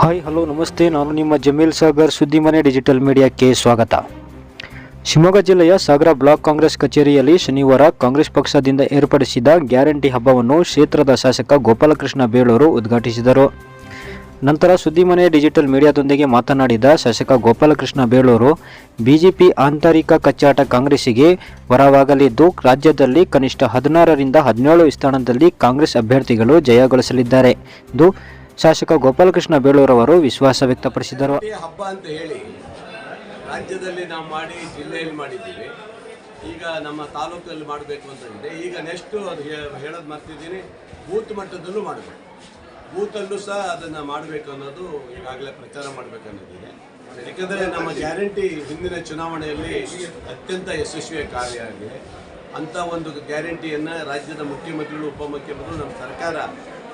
Hi hello ನಮಸ್ತೆ. ನಾನು ನಿಮ್ಮ ಜಮೀಲ್ ಸಾಗರ್ ಸುದ್ದಿ ಮನೆ ಡಿಜಿಟಲ್ ಮೀಡಿಯಾಕ್ಕೆ ಸ್ವಾಗತ. ಶಿವಮೊಗ್ಗ ಜಿಲ್ಲೆಯ ಸಾಗರ ಬ್ಲಾಕ್ ಕಾಂಗ್ರೆಸ್ ಕಚೇರಿಯಲ್ಲಿ ಶನಿವಾರ ಕಾಂಗ್ರೆಸ್ ಪಕ್ಷದಿಂದ ಏರ್ಪಡಿಸಿದ ಗ್ಯಾರಂಟಿ ಹಬ್ಬವನ್ನು ಕ್ಷೇತ್ರದ ಶಾಸಕ ಗೋಪಾಲಕೃಷ್ಣ ಬೇಳೂರು ಉದ್ಘಾಟಿಸಿದರು. ನಂತರ ಸುದ್ದಿಮನೆ ಡಿಜಿಟಲ್ ಮೀಡಿಯಾದೊಂದಿಗೆ ಮಾತನಾಡಿದ ಶಾಸಕ ಗೋಪಾಲಕೃಷ್ಣ ಬೇಳೂರು, ಬಿಜೆಪಿ ಆಂತರಿಕ ಕಚ್ಚಾಟ ಕಾಂಗ್ರೆಸ್ಸಿಗೆ ವರವಾಗಲಿದ್ದು, ರಾಜ್ಯದಲ್ಲಿ ಕನಿಷ್ಠ ಹದಿನಾರರಿಂದ ಹದಿನೇಳು ಸ್ಥಾನದಲ್ಲಿ ಕಾಂಗ್ರೆಸ್ ಅಭ್ಯರ್ಥಿಗಳು ಜಯಗಳಿಸಲಿದ್ದಾರೆ. ಎಂದು ಶಾಸಕ ಗೋಪಾಲಕೃಷ್ಣ ಬೇಳೂರವರು ವಿಶ್ವಾಸ ವ್ಯಕ್ತಪಡಿಸಿದರು. ಹಬ್ಬ ಅಂತ ಹೇಳಿ ರಾಜ್ಯದಲ್ಲಿ ನಾವು ಮಾಡಿ ಜಿಲ್ಲೆಯಲ್ಲಿ ಮಾಡಿದ್ದೀವಿ. ಈಗ ನಮ್ಮ ತಾಲೂಕಲ್ಲಿ ಮಾಡಬೇಕು ಅಂತಂದ್ರೆ ಈಗ ನೆಕ್ಸ್ಟ್ ಅದು ಹೇಳೋದು ಮರ್ತಿದ್ದೀನಿ. ಬೂತ್ ಮಟ್ಟದಲ್ಲೂ ಮಾಡಬೇಕು. ಬೂತಲ್ಲೂ ಸಹ ಅದನ್ನು ಮಾಡಬೇಕು ಅನ್ನೋದು ಈಗಾಗಲೇ ಪ್ರಚಾರ ಮಾಡಬೇಕನ್ನೋದಿದೆ ಯಾಕಂದರೆ ನಮ್ಮ ಗ್ಯಾರಂಟಿ ಹಿಂದಿನ ಚುನಾವಣೆಯಲ್ಲಿ ಅತ್ಯಂತ ಯಶಸ್ವಿಯ ಕಾರ್ಯ ಆಗಿದೆ. ಅಂಥ ಒಂದು ಗ್ಯಾರಂಟಿಯನ್ನು ರಾಜ್ಯದ ಮುಖ್ಯಮಂತ್ರಿಗಳು, ಉಪಮುಖ್ಯಮಂತ್ರಿಗಳು, ನಮ್ಮ ಸರ್ಕಾರ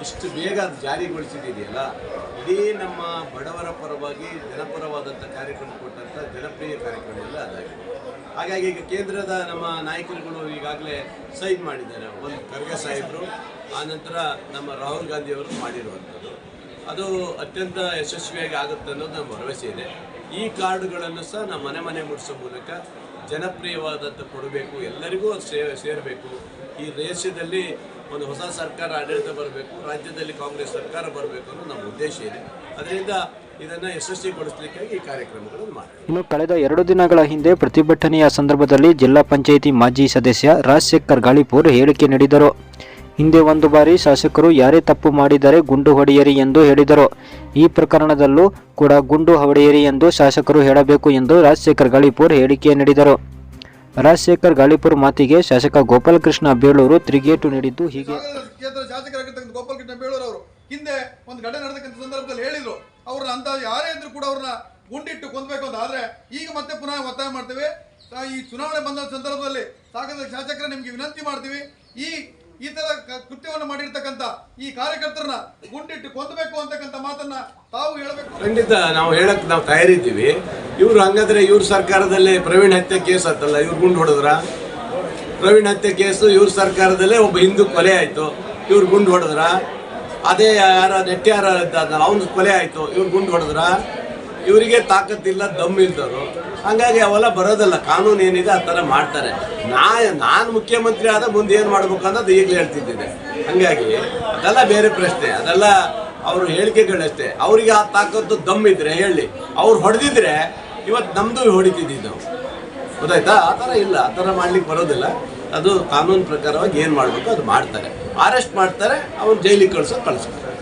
ಇಷ್ಟು ಬೇಗ ಅದು ಜಾರಿಗೊಳಿಸಿದೆಯಲ್ಲ ಇಡೀ ನಮ್ಮ ಬಡವರ ಪರವಾಗಿ ಜನಪರವಾದಂಥ ಕಾರ್ಯಕ್ರಮ ಕೊಟ್ಟಂಥ ಜನಪ್ರಿಯ ಕಾರ್ಯಕ್ರಮ ಎಲ್ಲ ಅದಾಗಿದೆ. ಹಾಗಾಗಿ ಈಗ ಕೇಂದ್ರದ ನಮ್ಮ ನಾಯಕರುಗಳು ಈಗಾಗಲೇ ಸೈನ್ ಮಾಡಿದ್ದಾರೆ. ಒಂದು ಖರ್ಗೆ ಸಾಹೇಬರು ಆನಂತರ ನಮ್ಮ ರಾಹುಲ್ ಗಾಂಧಿಯವರು ಮಾಡಿರುವಂಥದ್ದು. ಅದು ಅತ್ಯಂತ ಯಶಸ್ವಿಯಾಗಿ ಆಗುತ್ತೆ ಅನ್ನೋದು ನಮ್ಮ ಭರವಸೆ ಇದೆ. ಈ ಕಾರ್ಡುಗಳನ್ನು ಸಹ ನಾವು ಮನೆ ಮನೆ ಮುಟ್ಟಿಸೋ ಮೂಲಕ ಜನಪ್ರಿಯವಾದಂಥ ಕೊಡಬೇಕು, ಎಲ್ಲರಿಗೂ ಅದು ಸೇರಬೇಕು. ಈ ದೇಶದಲ್ಲಿ ಒಂದು ಹೊಸ ಸರ್ಕಾರ ಆಡಳಿತ ಬರಬೇಕು, ರಾಜ್ಯದಲ್ಲಿ ಕಾಂಗ್ರೆಸ್ ಸರ್ಕಾರ ಬರಬೇಕು ಅನ್ನೋ ನಮ್ಮ ಉದ್ದೇಶ ಇದೆ. ಅದರಿಂದ ಇದನ್ನು ಯಶಸ್ವಿಗೊಳಿಸಲಿಕ್ಕಾಗಿ ಈ ಕಾರ್ಯಕ್ರಮಗಳನ್ನು ಮಾಡಿ ಇನ್ನು ಕಳೆದ ಎರಡು ದಿನಗಳ ಹಿಂದೆ ಪ್ರತಿಭಟನೆಯ ಸಂದರ್ಭದಲ್ಲಿ ಜಿಲ್ಲಾ ಪಂಚಾಯಿತಿ ಮಾಜಿ ಸದಸ್ಯ ರಾಜಶೇಖರ್ ಗಾಳಿಪುರ್ ಹೇಳಿಕೆ ನೀಡಿದರು. ಹಿಂದೆ ಒಂದು ಬಾರಿ ಶಾಸಕರು ಯಾರೇ ತಪ್ಪು ಮಾಡಿದರೆ ಗುಂಡು ಹೊಡೆಯಿರಿ ಎಂದು ಹೇಳಿದರು. ಈ ಪ್ರಕರಣದಲ್ಲೂ ಕೂಡ ಗುಂಡು ಹೊಡೆಯಿರಿ ಎಂದು ಶಾಸಕರು ಹೇಳಬೇಕು ಎಂದು ರಾಜಶೇಖರ್ ಗಾಳಿಪುರ್ ಹೇಳಿಕೆ ನೀಡಿದರು. ರಾಜಶೇಖರ್ ಗಾಳಿಪುರ್ ಮಾತಿಗೆ ಶಾಸಕ ಗೋಪಾಲಕೃಷ್ಣ ಬೇಳೂರು ತಿರುಗೇಟು ನೀಡಿದ್ದು ಹೀಗೆ. ಕೇಂದ್ರ ಶಾಸಕರಾಗಿರ್ತಕ್ಕಂಥ ಗೋಪಾಲಕೃಷ್ಣ ಬೇಳೂರು ಅವರು ಹಿಂದೆ ಒಂದು ಘಟನೆ ನಡೆದಕ್ಕಂಥ ಸಂದರ್ಭದಲ್ಲಿ ಹೇಳಿದ್ರು. ಅವ್ರನ್ನ ಅಂತ ಯಾರೇ ಇದ್ರು ಕೂಡ ಅವ್ರನ್ನ ಗುಂಡಿಟ್ಟು ಕೊಂದಬೇಕು ಅಂತ. ಆದ್ರೆ ಈಗ ಮತ್ತೆ ಪುನಃ ಒತ್ತಾಯ ಮಾಡ್ತೇವೆ. ಈ ಚುನಾವಣೆ ಬಂದ ಸಂದರ್ಭದಲ್ಲಿ ಸಾಗರದ ಶಾಸಕರ ನಿಮ್ಗೆ ವಿನಂತಿ ಮಾಡ್ತೀವಿ. ಈ ಈ ತರ ಕೃತ್ಯವನ್ನು ಮಾಡಿರ್ತಕ್ಕಂಥ ಈ ಕಾರ್ಯಕರ್ತರನ್ನ ಗುಂಡಿಟ್ಟು ಕೊಂದಬೇಕು ಅಂತಕ್ಕಂಥ ಮಾತನ್ನ ತಾವು ಹೇಳಬೇಕು. ಖಂಡಿತ ನಾವು ಹೇಳಕ್ ನಾವು ತಯಾರಿದ್ದೀವಿ. ಇವ್ರು ಹಂಗಾದ್ರೆ ಇವ್ರ ಸರ್ಕಾರದಲ್ಲೇ ಪ್ರವೀಣ್ ಹತ್ಯೆ ಕೇಸ್ ಆತಲ್ಲ, ಇವ್ರು ಗುಂಡು ಹೊಡೆದ್ರ? ಪ್ರವೀಣ್ ಹತ್ಯೆ ಕೇಸು ಇವ್ರ ಸರ್ಕಾರದಲ್ಲೇ ಒಬ್ಬ ಹಿಂದೂ ಕೊಲೆ ಆಯ್ತು, ಇವ್ರು ಗುಂಡು ಹೊಡೆದ್ರ? ಅದೇ ಯಾರ ನೆಟ್ಯಾರ ಅವನು ಕೊಲೆ ಆಯ್ತು, ಇವ್ರು ಗುಂಡು ಹೊಡೆದ್ರ? ಇವರಿಗೆ ತಾಕತ್ತಿಲ್ಲ, ದಮ್ ಇಲ್ದವರು. ಹಂಗಾಗಿ ಅವೆಲ್ಲ ಬರೋದಲ್ಲ, ಕಾನೂನು ಏನಿದೆ ಆ ಥರ ಮಾಡ್ತಾರೆ. ನಾ ನಾನು ಮುಖ್ಯಮಂತ್ರಿ ಆದ ಮುಂದೆ ಏನು ಮಾಡ್ಬೇಕು ಅನ್ನೋದು ಈಗಲೇ ಹೇಳ್ತಿದ್ದೇನೆ. ಹಂಗಾಗಿ ಅದೆಲ್ಲ ಬೇರೆ ಪ್ರಶ್ನೆ. ಅದೆಲ್ಲ ಅವ್ರ ಹೇಳಿಕೆಗಳಷ್ಟೇ. ಅವರಿಗೆ ಆ ತಾಕತ್ತು ದಮ್ ಇದ್ರೆ ಹೇಳಿ. ಅವ್ರು ಹೊಡೆದಿದ್ರೆ ಇವತ್ತು ನಮ್ಮದು ಹೊಡಿತಿದ್ದೀವಿ ಗೊತ್ತಾಯ್ತಾ? ಆ ಥರ ಇಲ್ಲ. ಆ ಥರ ಮಾಡ್ಲಿಕ್ಕೆ ಬರೋದಿಲ್ಲ. ಅದು ಕಾನೂನು ಪ್ರಕಾರವಾಗಿ ಏನು ಮಾಡಬೇಕು ಅದು ಮಾಡ್ತಾರೆ. ಅರೆಸ್ಟ್ ಮಾಡ್ತಾರೆ ಅವ್ರು ಜೈಲಿಗೆ ಕಳ್ಸೋದು ಕಳಿಸ್ತಾರೆ.